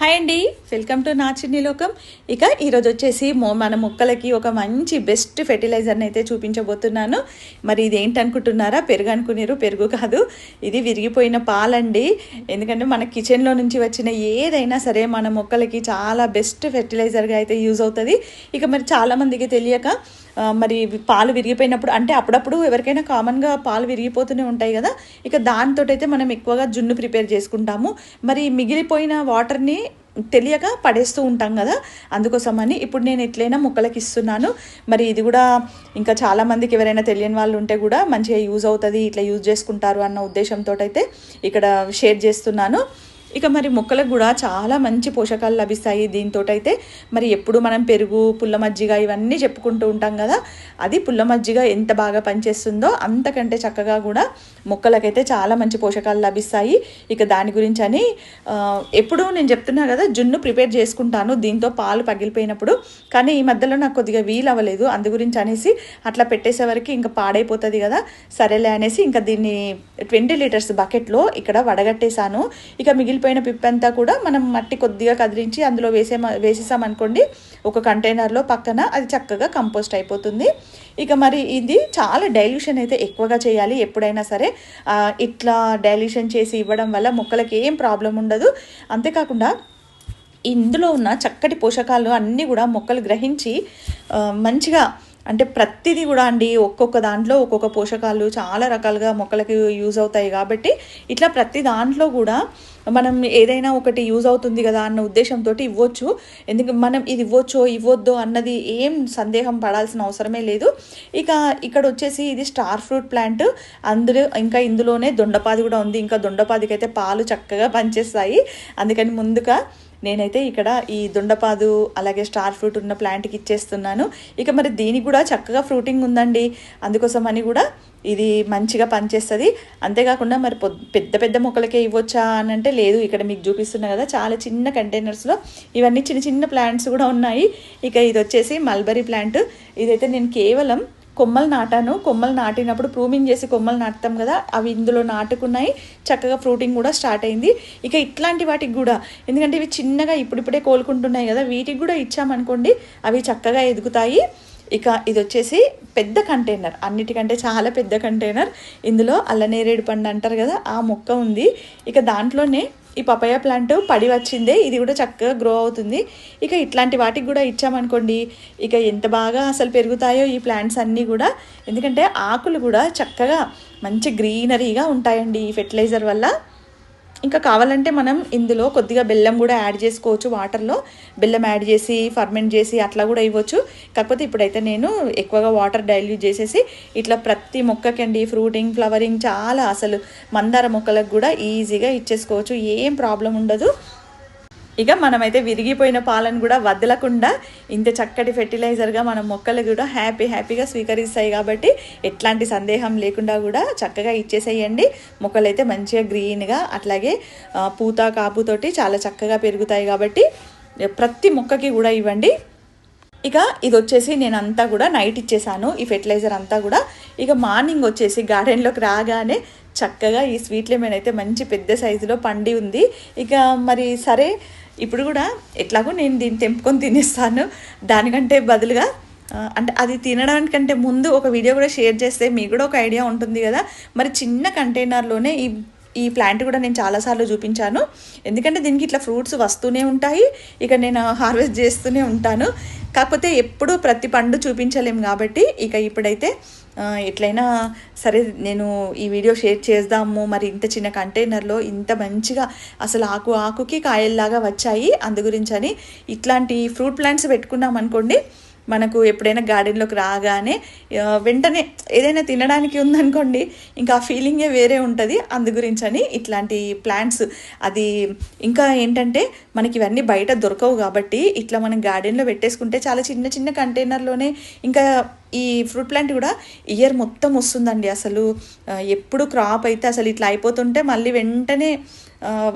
Hi అండి. Welcome to నా చిన్ని లోకం. ఇక ఈరోజు వచ్చేసి మో మన మొక్కలకి ఒక మంచి బెస్ట్ ఫెర్టిలైజర్ని అయితే చూపించబోతున్నాను. మరి ఇది ఏంటనుకుంటున్నారా? పెరుగు అనుకునేరు పెరుగు కాదు. ఇది విరిగిపోయిన పాలండి. ఎందుకంటే మన కిచెన్లో నుంచి వచ్చిన ఏదైనా సరే మన మొక్కలకి చాలా బెస్ట్ ఫెర్టిలైజర్గా అయితే యూజ్ అవుతుంది. ఇక మరి చాలామందికి తెలియక మరి పాలు విరిగిపోయినప్పుడు అంటే అప్పుడప్పుడు ఎవరికైనా కామన్గా పాలు విరిగిపోతూనే ఉంటాయి కదా ఇక దాంతో అయితే మనం ఎక్కువగా జున్ను ప్రిపేర్ చేసుకుంటాము. మరి మిగిలిపోయిన వాటర్ని తెలియక పడేస్తూ ఉంటాం కదా అందుకోసమని ఇప్పుడు నేను ఎట్లయినా మొక్కలకి ఇస్తున్నాను. మరి ఇది కూడా ఇంకా చాలామందికి ఎవరైనా తెలియని వాళ్ళు ఉంటే కూడా మంచిగా యూజ్ అవుతుంది ఇట్లా యూజ్ చేసుకుంటారు అన్న ఉద్దేశంతో అయితే ఇక్కడ షేర్ చేస్తున్నాను. ఇక మరి మొక్కలకు కూడా చాలా మంచి పోషకాలు లభిస్తాయి దీంతో అయితే మరి ఎప్పుడు మనం పెరుగు పుల్ల మజ్జిగ ఇవన్నీ చెప్పుకుంటూ ఉంటాం కదా అది పుల్ల మజ్జిగ ఎంత బాగా పనిచేస్తుందో అంతకంటే చక్కగా కూడా మొక్కలకైతే చాలా మంచి పోషకాలు లభిస్తాయి. ఇక దాని గురించి అని ఎప్పుడూ ఎప్పుడు నేను చెప్తున్నా కదా జున్ను ప్రిపేర్ చేసుకుంటాను దీంతో పాలు పగిలిపోయినప్పుడు. కానీ ఈ మధ్యలో నాకు కొద్దిగా వీలు అవ్వలేదు అందు గురించి అనేసి అట్లా పెట్టేసే వరకు ఇంకా పాడైపోతుంది కదా. సరేలే అనేసి ఇంకా దీన్ని ట్వంటీ లీటర్స్ బకెట్లో ఇక్కడ వడగట్టేశాను. ఇక మిగిలి మిగిలిపోయిన పిప్పంతా కూడా మనం మట్టి కొద్దిగా కదిలించి అందులో వేసే వేసేసామనుకోండి ఒక కంటైనర్లో పక్కన అది చక్కగా కంపోస్ట్ అయిపోతుంది. ఇక మరి ఇది చాలా డైల్యూషన్ అయితే ఎక్కువగా చేయాలి. ఎప్పుడైనా సరే ఇట్లా డైల్యూషన్ చేసి ఇవ్వడం వల్ల మొక్కలకి ఏం ప్రాబ్లం ఉండదు. అంతేకాకుండా ఇందులో ఉన్న చక్కటి పోషకాలు అన్నీ కూడా మొక్కలు గ్రహించి మంచిగా అంటే ప్రతిదీ కూడా అండి ఒక్కొక్క దాంట్లో ఒక్కొక్క పోషకాలు చాలా రకాలుగా మొక్కలకి యూజ్ అవుతాయి కాబట్టి ఇట్లా ప్రతి దాంట్లో కూడా మనం ఏదైనా ఒకటి యూజ్ అవుతుంది కదా అన్న ఉద్దేశంతో ఇవ్వచ్చు. ఎందుకంటే మనం ఇది ఇవ్వచ్చో ఇవ్వద్దో అన్నది ఏం సందేహం పడాల్సిన అవసరమే లేదు. ఇక ఇక్కడ వచ్చేసి ఇది స్టార్ ఫ్రూట్ ప్లాంట్. అందులో ఇంకా ఇందులోనే దొండపాది కూడా ఉంది. ఇంకా దొండపాదికి అయితే పాలు చక్కగా పనిచేస్తాయి. అందుకని ముందుగా నేనైతే ఇక్కడ ఈ దొండపాదు అలాగే స్టార్ ఫ్రూట్ ఉన్న ప్లాంట్కి ఇచ్చేస్తున్నాను. ఇక మరి దీనికి కూడా చక్కగా ఫ్రూటింగ్ ఉందండి. అందుకోసం అని కూడా ఇది మంచిగా పనిచేస్తుంది. అంతేకాకుండా మరి పెద్ద పెద్ద మొక్కలకే ఇవ్వచ్చా అని అంటే లేదు. ఇక్కడ మీకు చూపిస్తున్నా కదా చాలా చిన్న కంటైనర్స్లో ఇవన్నీ చిన్న చిన్న ప్లాంట్స్ కూడా ఉన్నాయి. ఇక ఇది వచ్చేసి మల్బరీ ప్లాంట్ ఇదైతే నేను కేవలం కొమ్మలు నాటాను. కొమ్మలు నాటినప్పుడు ప్రూమింగ్ చేసి కొమ్మలు నాటుతాం కదా అవి ఇందులో నాటుకున్నాయి. చక్కగా ఫ్రూటింగ్ కూడా స్టార్ట్ అయింది. ఇక ఇట్లాంటి వాటికి కూడా ఎందుకంటే ఇవి చిన్నగా ఇప్పుడిప్పుడే కోలుకుంటున్నాయి కదా వీటికి కూడా ఇచ్చామనుకోండి అవి చక్కగా ఎదుగుతాయి. ఇక ఇది వచ్చేసి పెద్ద కంటైనర్. అన్నిటికంటే చాలా పెద్ద కంటైనర్. ఇందులో అల్లనేరేడు పండు అంటారు కదా ఆ మొక్క ఉంది. ఇక దాంట్లోనే ఈ పపాయ ప్లాంట్ పడి వచ్చిందే. ఇది కూడా చక్కగా గ్రో అవుతుంది. ఇక ఇట్లాంటి వాటికి కూడా ఇచ్చామనుకోండి ఇక ఎంత బాగా అసలు పెరుగుతాయో ఈ ప్లాంట్స్ అన్నీ కూడా. ఎందుకంటే ఆకులు కూడా చక్కగా మంచి గ్రీనరీగా ఉంటాయండి ఈ ఫెర్టిలైజర్ వల్ల. ఇంకా కావాలంటే మనం ఇందులో కొద్దిగా బెల్లం కూడా యాడ్ చేసుకోవచ్చు వాటర్లో బెల్లం యాడ్ చేసి ఫర్మెంట్ చేసి అట్లా కూడా ఇవ్వచ్చు. కాకపోతే ఇప్పుడైతే నేను ఎక్కువగా వాటర్ డైల్యూట్ చేసేసి ఇట్లా ప్రతి మొక్కకండి ఫ్రూటింగ్ ఫ్లవరింగ్ చాలా అసలు మందార మొక్కలకు కూడా ఈజీగా ఇచ్చేసుకోవచ్చు. ఏం ప్రాబ్లం ఉండదు. ఇక మనమైతే విరిగిపోయిన పాలను కూడా వదలకుండా ఇంత చక్కటి ఫెర్టిలైజర్గా మన మొక్కలు కూడా హ్యాపీ హ్యాపీగా స్వీకరిస్తాయి కాబట్టి ఎట్లాంటి సందేహం లేకుండా కూడా చక్కగా ఇచ్చేసేయండి. మొక్కలు అయితే మంచిగా గ్రీన్గా అట్లాగే పూత కాపుతోటి చాలా చక్కగా పెరుగుతాయి కాబట్టి ప్రతి మొక్కకి కూడా ఇవ్వండి. ఇక ఇది వచ్చేసి నేను అంతా కూడా నైట్ ఇచ్చేసాను. ఈ ఫెర్టిలైజర్ అంతా కూడా ఇక మార్నింగ్ వచ్చేసి గార్డెన్లోకి రాగానే చక్కగా ఈ స్వీట్ లెమన్ అయితే మంచి పెద్ద సైజులో పండి ఉంది. ఇక మరి సరే ఇప్పుడు కూడా ఎట్లాగో నేను దీన్ని తెంపుకొని తినేస్తాను. దానికంటే బదులుగా అంటే అది తినడానికంటే ముందు ఒక వీడియో కూడా షేర్ చేస్తే మీకు కూడా ఒక ఐడియా ఉంటుంది కదా. మరి చిన్న కంటైనర్లోనే ఈ ఈ ప్లాంట్ కూడా నేను చాలాసార్లు చూపించాను. ఎందుకంటే దీనికి ఇట్లా ఫ్రూట్స్ వస్తూనే ఉంటాయి. ఇక నేను హార్వెస్ట్ చేస్తూనే ఉంటాను. కాకపోతే ఎప్పుడూ ప్రతి పండు చూపించలేము కాబట్టి ఇక ఇప్పుడైతే ఎట్లయినా సరే నేను ఈ వీడియో షేర్ చేద్దాము. మరి ఇంత చిన్న కంటైనర్లో ఇంత మంచిగా అసలు ఆకు ఆకుకి కాయల్లాగా వచ్చాయి. అందు గురించి అని ఇట్లాంటి ఫ్రూట్ ప్లాంట్స్ పెట్టుకున్నాం అనుకోండి మనకు ఎప్పుడైనా గార్డెన్లోకి రాగానే వెంటనే ఏదైనా తినడానికి ఉందనుకోండి ఇంకా ఆ ఫీలింగే వేరే ఉంటుంది. అందు గురించి అని ఇట్లాంటి ప్లాంట్స్ అది ఇంకా ఏంటంటే మనకి ఇవన్నీ బయట దొరకవు కాబట్టి ఇట్లా మనం గార్డెన్లో పెట్టేసుకుంటే చాలా చిన్న చిన్న కంటైనర్లోనే ఇంకా ఈ ఫ్రూట్ ప్లాంట్ కూడా ఇయర్ మొత్తం వస్తుందండి అసలు. ఎప్పుడు క్రాప్ అయితే అసలు ఇట్లా అయిపోతుంటే మళ్ళీ వెంటనే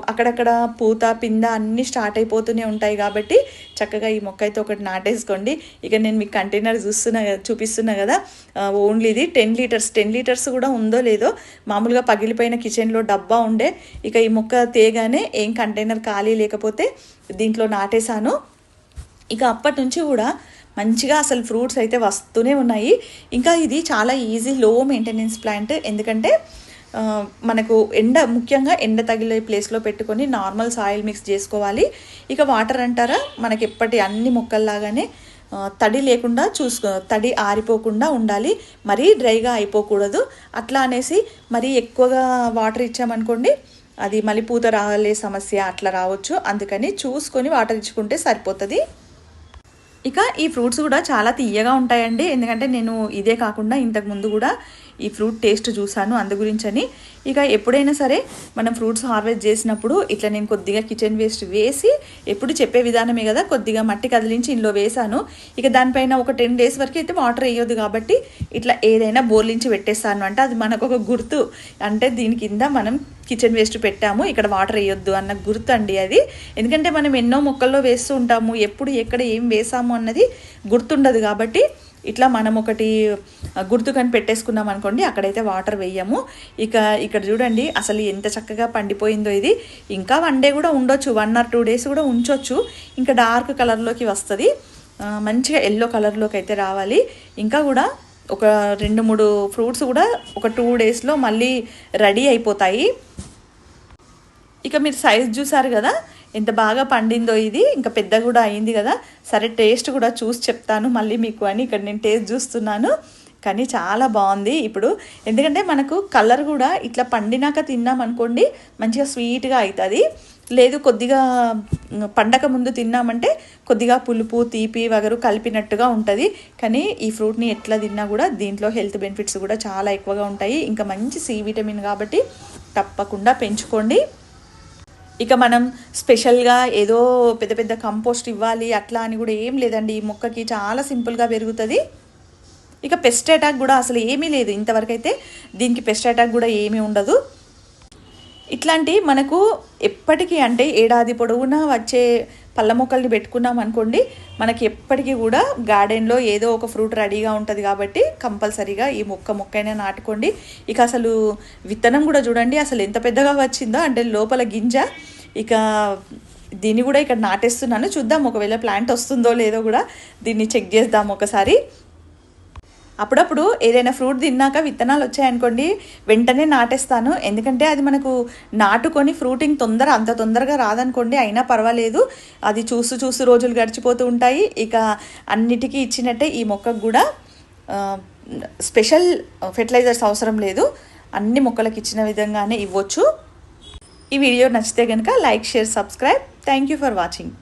అక్కడక్కడ పూత పింద అన్నీ స్టార్ట్ అయిపోతూనే ఉంటాయి కాబట్టి చక్కగా ఈ మొక్క అయితే ఒకటి నాటేసుకోండి. ఇక నేను మీకు కంటైనర్ చూస్తున్నా చూపిస్తున్నా కదా ఓన్లీ ఇది టెన్ లీటర్స్. టెన్ లీటర్స్ కూడా ఉందో లేదో మామూలుగా పగిలిపోయిన కిచెన్లో డబ్బా ఉండే. ఇక ఈ మొక్క తేగానే ఏం కంటైనర్ ఖాళీ లేకపోతే దీంట్లో నాటేశాను. ఇక అప్పటి నుంచి కూడా మంచిగా అసలు ఫ్రూట్స్ అయితే వస్తూనే ఉన్నాయి. ఇంకా ఇది చాలా ఈజీ లో మెయింటెనెన్స్ ప్లాంట్ ఎందుకంటే మనకు ఎండ ముఖ్యంగా ఎండ తగిలే ప్లేస్లో పెట్టుకొని నార్మల్ సాయిల్ మిక్స్ చేసుకోవాలి. ఇక వాటర్ అంటారా? మనకి ఎప్పటి అన్ని మొక్కల్లాగానే తడి లేకుండా చూసుకో తడి ఆరిపోకుండా ఉండాలి. మరీ డ్రైగా అయిపోకూడదు. అట్లా అనేసి మరీ ఎక్కువగా వాటర్ ఇచ్చామనుకోండి అది మళ్ళీ పూత రాలే సమస్య అట్లా రావచ్చు. అందుకని చూసుకొని వాటర్ ఇచ్చుకుంటే సరిపోతుంది. ఇక ఈ ఫ్రూట్స్ కూడా చాలా తీయగా ఉంటాయండి. ఎందుకంటే నేను ఇదే కాకుండా ఇంతకు ముందు కూడా ఈ ఫ్రూట్ టేస్ట్ చూసాను అందు గురించని. ఇక ఎప్పుడైనా సరే మనం ఫ్రూట్స్ హార్వెస్ట్ చేసినప్పుడు ఇట్లా నేను కొద్దిగా కిచెన్ వేస్ట్ వేసి ఎప్పుడు చెప్పే విధానమే కదా కొద్దిగా మట్టి కదిలించి ఇందులో వేసాను ఇక దానిపైన ఒక టెన్ డేస్ వరకు అయితే వాటర్ వేయొద్దు కాబట్టి ఇట్లా ఏదైనా బోర్లించి పెట్టేస్తాను అంటే అది మనకు ఒక గుర్తు. అంటే దీని కింద మనం కిచెన్ వేస్ట్ పెట్టాము ఇక్కడ వాటర్ వేయొద్దు అన్న గుర్తు అండి అది. ఎందుకంటే మనం ఎన్నో మొక్కల్లో వేస్తూ ఉంటాము ఎప్పుడు ఎక్కడ ఏం వేసాము అన్నది గుర్తుండదు కాబట్టి ఇట్లా మనం ఒకటి గుర్తుకని పెట్టేసుకున్నాం అనుకోండి అక్కడైతే వాటర్ వేయము. ఇక ఇక్కడ చూడండి అసలు ఎంత చక్కగా పండిపోయిందో ఇది. ఇంకా వన్ డే కూడా ఉండొచ్చు వన్ ఆర్ టూ డేస్ కూడా ఉంచొచ్చు. ఇంకా డార్క్ కలర్లోకి వస్తుంది. మంచిగా ఎల్లో కలర్లోకి అయితే రావాలి. ఇంకా కూడా ఒక రెండు మూడు ఫ్రూట్స్ కూడా ఒక టూ డేస్లో మళ్ళీ రెడీ అయిపోతాయి. ఇక మీరు సైజ్ చూసారు కదా ఎంత బాగా పండిందో ఇది ఇంకా పెద్ద కూడా అయింది కదా. సరే టేస్ట్ కూడా చూసి చెప్తాను మళ్ళీ మీకు అని. ఇక్కడ నేను టేస్ట్ చూస్తున్నాను. కానీ చాలా బాగుంది ఇప్పుడు. ఎందుకంటే మనకు కలర్ కూడా ఇట్లా పండినాక తిన్నాం అనుకోండి మంచిగా స్వీట్గా అవుతుంది లేదు కొద్దిగా పండక ముందు తిన్నామంటే కొద్దిగా పులుపు తీపి వగరు కలిపినట్టుగా ఉంటుంది. కానీ ఈ ఫ్రూట్ని ఎట్లా తిన్నా కూడా దీంట్లో హెల్త్ బెనిఫిట్స్ కూడా చాలా ఎక్కువగా ఉంటాయి. ఇంకా మంచి సి విటమిన్ కాబట్టి తప్పకుండా పెంచుకోండి. ఇక మనం స్పెషల్గా ఏదో పెద్ద పెద్ద కంపోస్ట్ ఇవ్వాలి అట్లా అని కూడా ఏం లేదండి. ఈ మొక్కకి చాలా సింపుల్గా పెరుగుతుంది. ఇక పెస్ట్ అటాక్ కూడా అసలు ఏమీ లేదు ఇంతవరకు అయితే దీనికి పెస్ట్ అటాక్ కూడా ఏమీ ఉండదు. ఇట్లాంటి మనకు ఎప్పటికీ అంటే ఏడాది పొడవునా వచ్చే పళ్ళ మొక్కల్ని పెట్టుకున్నాం అనుకోండి మనకి ఎప్పటికీ కూడా గార్డెన్లో ఏదో ఒక ఫ్రూట్ రెడీగా ఉంటుంది కాబట్టి కంపల్సరీగా ఈ మొక్క మొక్కైనా నాటుకోండి. ఇక అసలు విత్తనం కూడా చూడండి అసలు ఎంత పెద్దగా వచ్చిందో అంటే లోపల గింజ ఇక దీన్ని కూడా ఇక్కడ నాటేస్తున్నాను. చూద్దాం ఒకవేళ ప్లాంట్ వస్తుందో లేదో కూడా దీన్ని చెక్ చేద్దాం ఒకసారి. అప్పుడప్పుడు ఏదైనా ఫ్రూట్ తిన్నాక విత్తనాలు వచ్చాయనుకోండి వెంటనే నాటేస్తాను. ఎందుకంటే అది మనకు నాటుకొని ఫ్రూటింగ్ తొందర అంత తొందరగా రాదనుకోండి అయినా పర్వాలేదు. అది చూస్తూ చూస్తూ రోజులు గడిచిపోతూ ఉంటాయి. ఇక అన్నిటికీ ఇచ్చినట్టే ఈ మొక్కకు కూడా స్పెషల్ ఫెర్టిలైజర్స్ అవసరం లేదు. అన్ని మొక్కలకు ఇచ్చిన విధంగానే ఇవ్వచ్చు. ఈ వీడియో నచ్చితే కనుక like share subscribe. Thank you for watching.